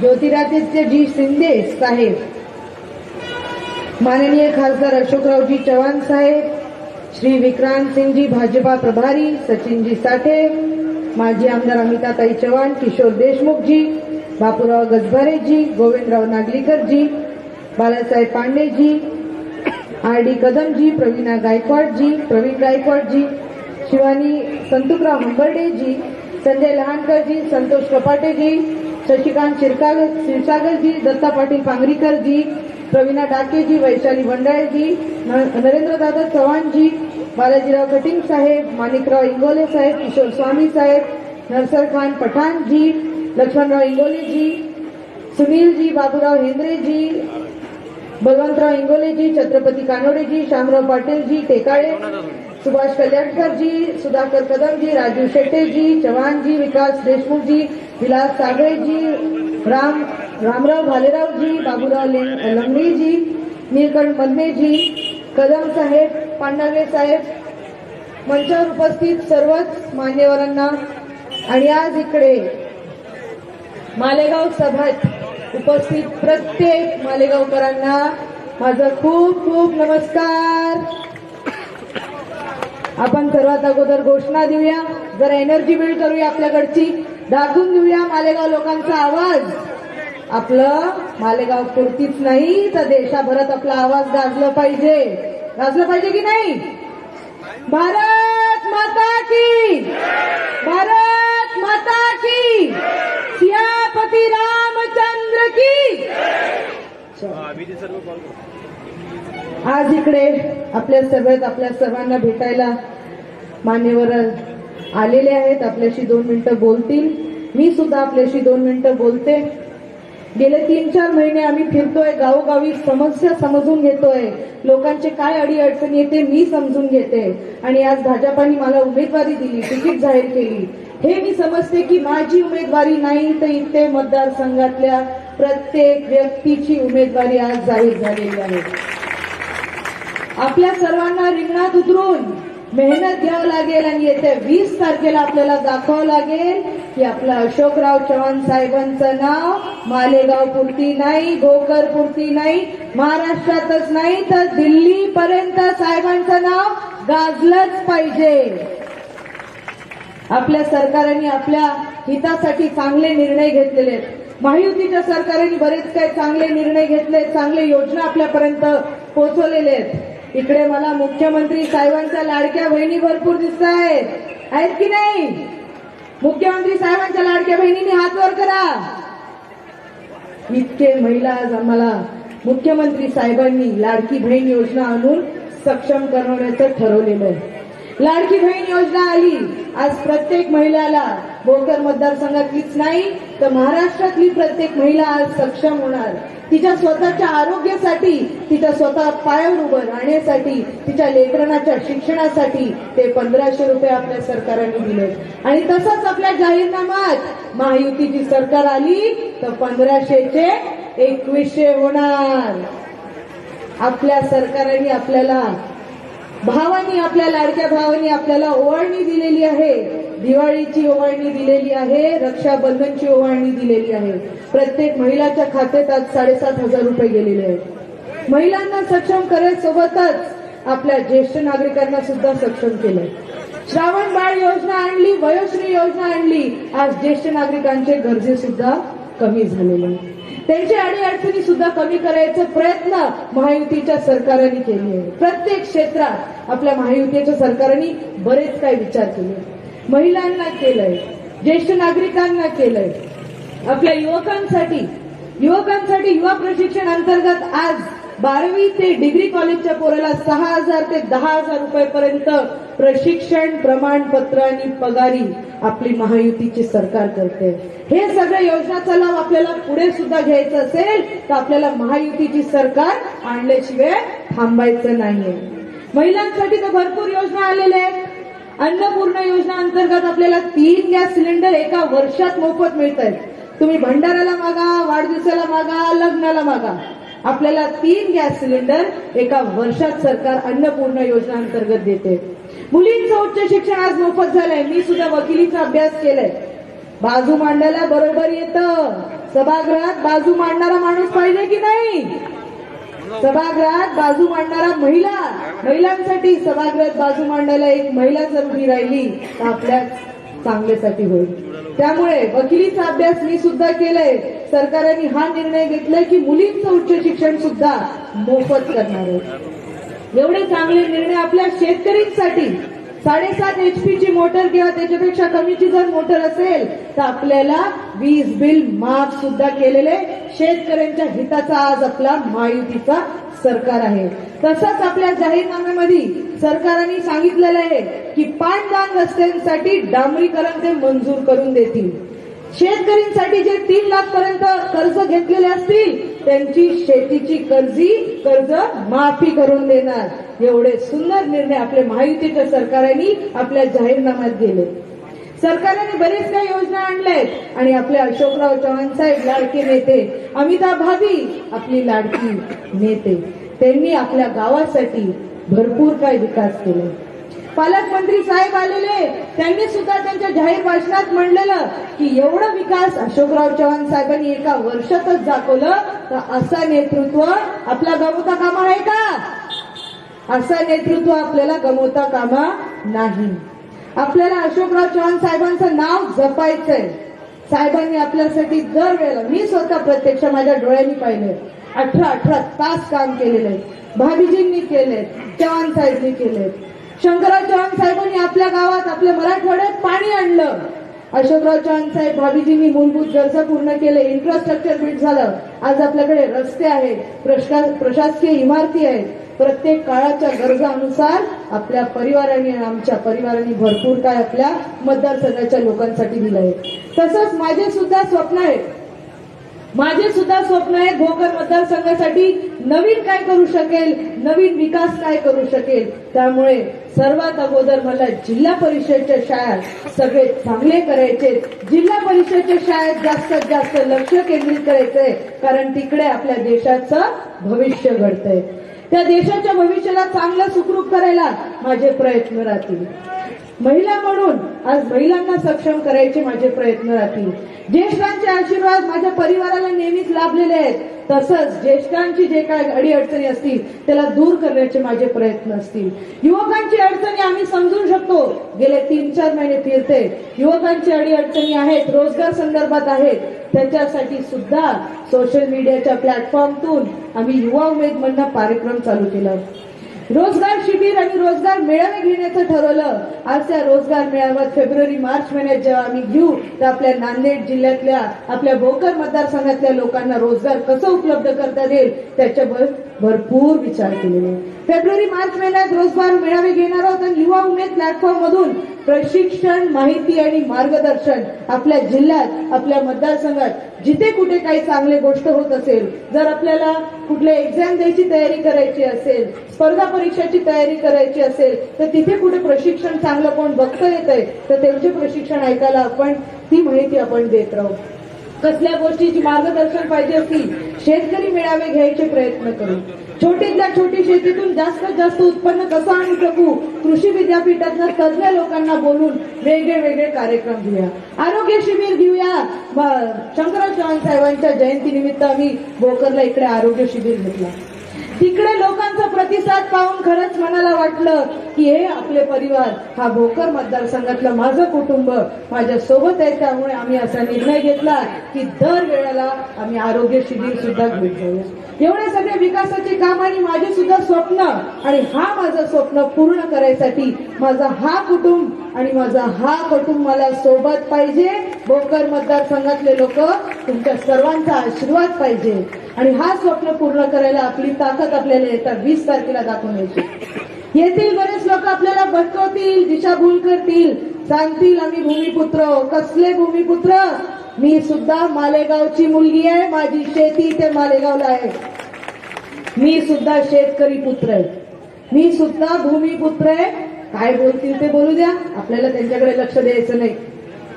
ज्योतिरादित्य जी शिंदे साहेब. माननीय खासदार अशोकरावजी चव्हाण साहेब श्री विक्रांत सिंगजी भाजपा प्रभारी सचिनजी साठे माजी आमदार अमिताताई चव्हाण किशोर देशमुखजी बापूराव गजभारेजी गोविंदराव नागलीकरजी बालासाहेब पांडेजी आर डी कदमजी प्रवीणा गायकवाडजी प्रवीण गायकवाडजी शिवानी संतुकराव हंबर्डेजी संजय लहानकरजी संतोष कपाटेजी शशिकांत शिरकाग क्षीरसागरजी दत्ता पाटील पांगरीकरजी प्रवीणा डाकेजी वैशाली बंडाळेजी नरेंद्रदादा चव्हाणजी बालाजीराव कटिंग साहेब माणिकराव इंगोले साहेब किशोर स्वामी साहेब नरसर खान पठाणजी लक्ष्मणराव इंगोलेजी सुनीलजी बाबूराव हेंद्रेजी बलवंतराव इंगोलेजी छत्रपती कानोडेजी श्यामराव पाटीलजी टेकाळे सुभाष कल्याणकरजी सुधाकर कदमजी राजू चव्हाण चव्हाणजी विकास देशमुखजी विलास सागळेजी राम रामराव भालेरावजी बाबूराव ले- लंगडेजी नीलकंठ मदनेजी कदम साहेब पांडावे साहेब मंचावर उपस्थित सर्वच मान्यवरांना आणि आज इकडे मालेगाव सभेत उपस्थित प्रत्येक मालेगावकरांना माझा खूप खूप नमस्कार. आपण सर्वात अगोदर घोषणा देऊया. जरा एनर्जी बिल्ड करूया आपल्याकडची. दाखवून देऊया मालेगाव लोकांचा आवाज. आपलं मालेगाव पुरतीच नाही तर देशाभरात आपला आवाज गाजला पाहिजे. गाजलं पाहिजे की नाही? भारत माता की भारत माता की सियापती रामचंद्र की आज इकडे आपल्या सभेत आपल्या सर्वांना भेटायला मान्यवर आलेले आहेत. आपल्याशी दोन मिनिटं बोलतील. मी सुद्धा आपल्याशी दोन मिनिटं बोलते. गेले तीन चार महिने आम्ही फिरतोय. गावोगावी समस्या समजून घेतोय. लोकांचे काय अडी अडचणी येते मी समजून घेते. आणि आज भाजपाने मला उमेदवारी दिली तिकीट जाहीर केली. हे मी समजते की माझी उमेदवारी नाही तर इथे मतदारसंघातल्या प्रत्येक व्यक्तीची उमेदवारी आज जाहीर झालेली आहे. आपल्या सर्वांना रिंगणात उतरून मेहनत घ्यावं लागेल आणि येत्या वीस तारखेला आपल्याला दाखवावं लागेल की आपलं अशोकराव चव्हाण साहेबांचं नाव मालेगाव पुरती नाही गोकर पुरती नाही महाराष्ट्रातच नाही तर दिल्ली पर्यंत साहेबांचं नाव गाजलंच पाहिजे. आपल्या सरकारने आपल्या हितासाठी चांगले निर्णय घेतलेले आहेत. महायुतीच्या सरकारने बरेच काही चांगले निर्णय घेतले चांगले योजना आपल्यापर्यंत पोहोचवलेले आहेत. इकडे मला मुख्यमंत्री साहेबांच्या लाडक्या बहिणी भरपूर दिसत आहेत आहेत की नाही? मुख्यमंत्री साहेबांच्या लाडक्या बहिणींनी हात वर करा. इतके महिला आज आम्हाला मुख्यमंत्री साहेबांनी लाडकी बहीण योजना आणून सक्षम करण्याचं ठरवलेलं आहे. लाडकी बहीण योजना आली. आज प्रत्येक महिलाला भोकर मतदारसंघातलीच नाही तर महाराष्ट्रातली प्रत्येक महिला आज सक्षम होणार. तिच्या स्वतःच्या आरोग्यासाठी तिच्या स्वतः पायावर उभं राहण्यासाठी तिच्या लेखनाच्या शिक्षणासाठी ते पंधराशे रुपये आपल्या सरकारने दिले. आणि तसंच आपल्या जाहीरनाम्यात महायुतीची सरकार आली तर पंधराशेचे एकवीसशे होणार. आपल्या सरकारने आपल्याला भावानी आपल्या लाडक्या भावानी आपल्याला ओळणी दिलेली आहे. दिवाळीची ओवाळणी दिलेली आहे रक्षाबंधनची ओवाळणी दिलेली आहे. प्रत्येक महिलाच्या खात्यात आज साडेसात हजार रुपये गेलेले आहेत. महिलांना सक्षम करण्यासोबतच आपल्या ज्येष्ठ नागरिकांना सुद्धा सक्षम केलंय. श्रावण बाळ योजना आणली वयोश्री योजना आणली आज ज्येष्ठ नागरिकांचे गरजे सुद्धा कमी झालेले आहेत. त्यांची अडचणी सुद्धा कमी करायचे प्रयत्न महायुतीच्या सरकारने केले आहे प्रत्येक क्षेत्रात आपल्या महायुतीच्या सरकारने बरेच काही विचार केले महिलांना केलंय ज्येष्ठ नागरिकांना केलंय. आपल्या युवकांसाठी युवकांसाठी युवा प्रशिक्षण अंतर्गत आज बारावी ते डिग्री कॉलेजच्या पोराला सहा हजार ते दहा हजार रुपयापर्यंत प्रशिक्षण प्रमाणपत्र आणि पगारी आपली महायुतीची सरकार करते. हे सगळ्या योजनाचा लाभ आपल्याला पुढे सुद्धा घ्यायचा असेल तर आपल्याला महायुतीची सरकार आणल्याशिवाय थांबायचं नाहीये. महिलांसाठी तर भरपूर योजना आलेल्या आहेत. अन्नपूर्णा योजना अंतर्गत आपल्याला तीन गॅस सिलेंडर एका वर्षात मोफत मिळत आहेत तुम्ही भंडाराला मागा वाढदिवसाला मागा लग्नाला मागा. आपल्याला तीन गॅस सिलेंडर एका वर्षात सरकार अन्नपूर्णा योजना अंतर्गत देते. मुलींचं उच्च शिक्षण आज मोफत झालंय. मी सुद्धा वकिलीचा अभ्यास केलाय. बाजू मांडायला बरोबर येतं. सभागृहात बाजू मांडणारा माणूस पाहिजे की नाही? सभागृहात बाजू मांडणारा महिला. महिलांसाठी सभागृहात बाजू मांडायला एक महिला जर उभी राहिली तर आपल्या चांगल्यासाठी होईल. त्यामुळे वकिलीचा अभ्यास मी सुद्धा केलाय. सरकारने हा निर्णय घेतलाय की मुलींचं उच्च शिक्षण सुद्धा मोफत करणार आहे. एवढे चांगले निर्णय आपल्या शेतकरींसाठी साडेसात एचपीची ची मोटर किंवा त्याच्यापेक्षा कमीची जर मोटर असेल तर आपल्याला वीज बिल माफ सुद्धा केलेले शेतकऱ्यांच्या हिताचा आज आपला महायुतीचा सरकार आहे. तसंच आपल्या जाहीरनाम्यामध्ये सरकारने सांगितलेलं आहे की पाणदान रस्त्यांसाठी डांबरीकरण ते मंजूर करून देतील. शेतकऱ्यांसाठी जे तीन लाख पर्यंत कर्ज घेतलेले असतील त्यांची शेतीची कर्जी कर्ज माफी करून देणार. एवढे सुंदर निर्णय आपल्या महायुतीच्या सरकारांनी आपल्या जाहीरनाम्यात गेले सरकारने बरेच काही योजना आणल्या आहेत आणि आपले अशोकराव चव्हाण साहेब लाडके नेते अमिताभ भाभी आपली लाडकी नेते. त्यांनी आपल्या गावासाठी भरपूर काही विकास केले. पालकमंत्री साहेब आलेले त्यांनी सुद्धा त्यांच्या जाहीर भाषणात म्हणलेलं की एवढं विकास अशोकराव चव्हाण साहेबांनी एका वर्षातच दाखवलं तर असा नेतृत्व आपला गमवता कामा आहे का? असं नेतृत्व आपल्याला गमवता कामा नाही. आपल्याला अशोकराव चव्हाण साहेबांचं नाव जपायचंय. साहेबांनी आपल्यासाठी दरवेळेला मी स्वतः प्रत्यक्ष माझ्या डोळ्यांनी पाहिले अठरा अठरा तास काम केलेले भाभीजींनी केले चव्हाण साहेबनी केले शंकरराव चव्हाण साहेबांनी आपल्या गावात आपल्या मराठवाड्यात पाणी आणलं. अशोकराव चव्हाण साहेब भाभीजींनी मूलभूत गरजा पूर्ण केले इन्फ्रास्ट्रक्चर बिल्ड झालं. आज आपल्याकडे रस्ते आहेत प्रशा- प्रशासकीय इमारती आहेत. प्रत्येक काळाच्या गरजानुसार आपल्या परिवाराने आणि आमच्या परिवाराने भरपूर काय आपल्या मतदारसंघाच्या लोकांसाठी दिलं आहे. तसंच माझे सुद्धा स्वप्न आहे. माझे सुद्धा स्वप्न आहे भोकर मतदारसंघासाठी नवीन काय करू शकेल नवीन विकास काय करू शकेल. त्यामुळे सर्वात अगोदर मला जिल्हा परिषदच्या शाळा सगळे चांगले करायचे. जिल्हा परिषदच्या शाळेत जास्तीत जास्त लक्ष केंद्रित करायचंय कारण तिकडे आपल्या देशाचं भविष्य घडतंय. त्या देशाच्या भविष्याला चांगलं सुखरूप करायला माझे प्रयत्न राहतील. महिला म्हणून आज महिलांना सक्षम करायचे माझे प्रयत्न राहतील. ज्येष्ठांचे आशीर्वाद माझ्या परिवाराला नेहमीच लाभलेले आहेत. तसंच ज्येष्ठांची जे काय अडीअडचणी असतील त्याला दूर करण्याचे माझे प्रयत्न असतील. युवकांची अडचणी आम्ही समजून शकतो. गेले तीन चार महिने फिरते. युवकांची अडीअडचणी आहेत रोजगार संदर्भात आहेत. त्याच्यासाठी सुद्धा सोशल मीडियाच्या प्लॅटफॉर्मतून आम्ही युवा उमेद म्हणणं कार्यक्रम चालू केला. रोजगार शिबिर आणि रोजगार मेळावे घेण्याचं ठरवलं. आज त्या रोजगार मेळाव्यात फेब्रुवारी मार्च महिन्यात जेव्हा आम्ही घेऊ तर आपल्या नांदेड जिल्ह्यातल्या आपल्या भोकर मतदारसंघातल्या लोकांना रोजगार कसं उपलब्ध करता येईल त्याच्यावर भरपूर विचार केलेले. फेब्रुवारी मार्च महिन्यात रोजगार मेळावे घेणार आहोत आणि युवा उमेद प्लॅटफॉर्म मधून प्रशिक्षण माहिती आणि मार्गदर्शन आपल्या जिल्ह्यात आपल्या मतदारसंघात जिथे कुठे काही चांगले गोष्ट होत असेल जर आपल्याला कुठल्या एक्झाम द्यायची तयारी करायची असेल स्पर्धा परीक्षाची तयारी करायची असेल तर तिथे कुठे प्रशिक्षण चांगलं कोण बघता येत आहे तर त्यांचे प्रशिक्षण ऐकायला आपण ती माहिती आपण देत राहू. कसल्या गोष्टीची मार्गदर्शन पाहिजे असतील शेतकरी मेळावे घ्यायचे प्रयत्न करू. छोटीतल्या छोटी शेतीतून जास्तीत जास्त उत्पन्न कसं आणू शकू कृषी विद्यापीठातल्या तज्ज्ञ लोकांना बोलून वेगळे वेगळे कार्यक्रम घेऊया. आरोग्य शिबिर घेऊया. ब- साहेबांच्या चव्हाण साहेबांच्या जयंतीनिमित्त आम्ही भोकरला इकडे आरोग्य शिबिर घेतला. तिकडे लोकांचा प्रतिसाद पाहून खरंच मनाला वाटलं की हे आपले परिवार हा भोकर मतदारसंघातलं माझं कुटुंब माझ्या सोबत आहे त्यामुळे आम्ही असा निर्णय घेतला की दर वेळेला आम्ही आरोग्य शिबिर सुद्धा घेऊन जाऊया. एवढे सगळे विकासाचे काम आणि माझे सुद्धा स्वप्न आणि हा माझं स्वप्न पूर्ण करायसाठी माझा हा कुटुंब आणि माझा हा कुटुंब मला सोबत पाहिजे. भोकर मतदारसंघातले लोक तुमच्या सर्वांचा आशीर्वाद पाहिजे. आणि हा स्वप्न पूर्ण करायला आपली ताकद आपल्याला येतात वीस तारखेला दाखवून यायची येथील बरेच लोक आपल्याला भटकवतील दिशाभूल करतील. सांगतील आम्ही भूमिपुत्र कसले भूमिपुत्र? मी सुद्धा मालेगावची मुलगी आहे माझी शेती ते मालेगावला आहे. मी सुद्धा शेतकरी पुत्र आहे. मी सुद्धा भूमिपुत्र आहे. काय बोलतील ते बोलू द्या. आपल्याला त्यांच्याकडे लक्ष द्यायचं नाही.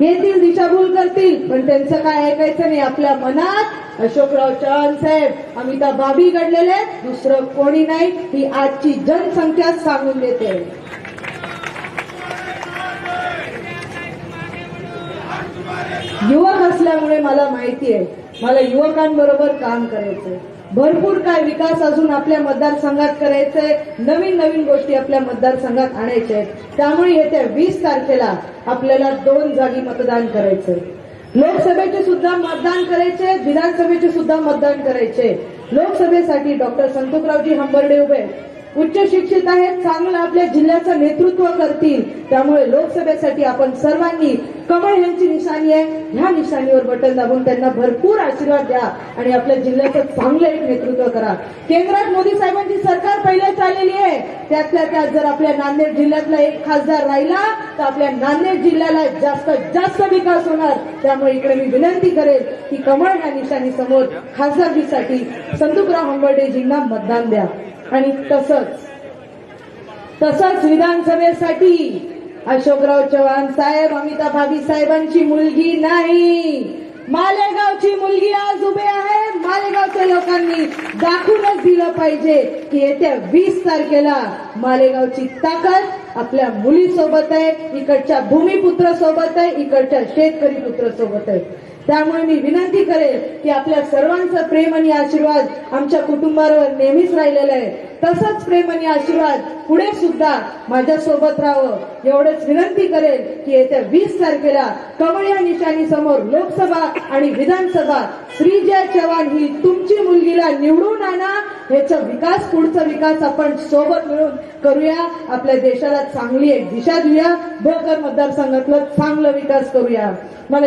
येतील दिशाभूल करतील पण त्यांचं काय ऐकायचं नाही. आपल्या मनात अशोकराव चव्हाण साहेब अमिताभ बाबी घडलेले आहेत. दुसरं कोणी नाही. ही आजची जनसंख्या सांगून देते. युवक असल्यामुळे मला माहिती आहे मला युवकांबरोबर काम करायचंय. भरपूर काय विकास अजून आपल्या मतदारसंघात करायचंय नवीन नवीन गोष्टी आपल्या मतदारसंघात आणायच्या आहेत. त्यामुळे येत्या वीस तारखेला आपल्याला दोन जागी मतदान करायचंय. लोकसभेचे सुद्धा मतदान करायचे विधानसभेचे सुद्धा मतदान करायचे. लोकसभेसाठी डॉक्टर संतोषरावजी हंबर्डे उभे उच्च शिक्षित आहेत चांगलं आपल्या जिल्ह्याचं नेतृत्व करतील. त्यामुळे लोकसभेसाठी आपण सर्वांनी कमळ यांची निशाणी आहे. ह्या निशाणीवर बटन दाबून त्यांना भरपूर आशीर्वाद द्या आणि आपल्या जिल्ह्याचं चांगलं एक नेतृत्व करा. केंद्रात मोदी साहेबांची सरकार पहिल्याच चाललेली आहे. त्यातल्या त्यात जर आपल्या नांदेड जिल्ह्यातला एक खासदार राहिला तर आपल्या नांदेड जिल्ह्याला जास्त जास्त विकास होणार. त्यामुळे इकडे मी विनंती करेल की कमळ या निशाणी समोर खासदारकीसाठी संतुकराव हंबर्डेजींना मतदान द्या. आणि तसंच तसंच विधानसभेसाठी अशोकराव चव्हाण साहेब अमिताभ भाभी साहेबांची मुलगी नाही. मालेगावची मुलगी आज उभे आहे. मालेगावच्या लोकांनी दाखवूनच दिलं पाहिजे की येत्या वीस तारखेला मालेगावची ताकद आपल्या मुलीसोबत आहे इकडच्या भूमिपुत्र सोबत आहे इकडच्या शेतकरी पुत्र सोबत आहे. त्यामुळे मी विनंती करेल की आपल्या सर्वांचा प्रेम आणि आशीर्वाद आमच्या कुटुंबावर नेहमीच राहिलेलं आहे. तसंच प्रेम आणि आशीर्वाद पुढे सुद्धा माझ्या सोबत राहावं. एवढंच विनंती करेल की येत्या वीस तारखेला कमळ या निशाणी समोर लोकसभा आणि विधानसभा श्रीजय चव्हाण ही तुमची मुलगीला निवडून आणा. ह्याचा विकास पुढचा विकास आपण सोबत मिळून करूया. आपल्या देशाला चांगली एक दिशा देऊया. भोकर मतदारसंघातलं चांगलं विकास करूया. मला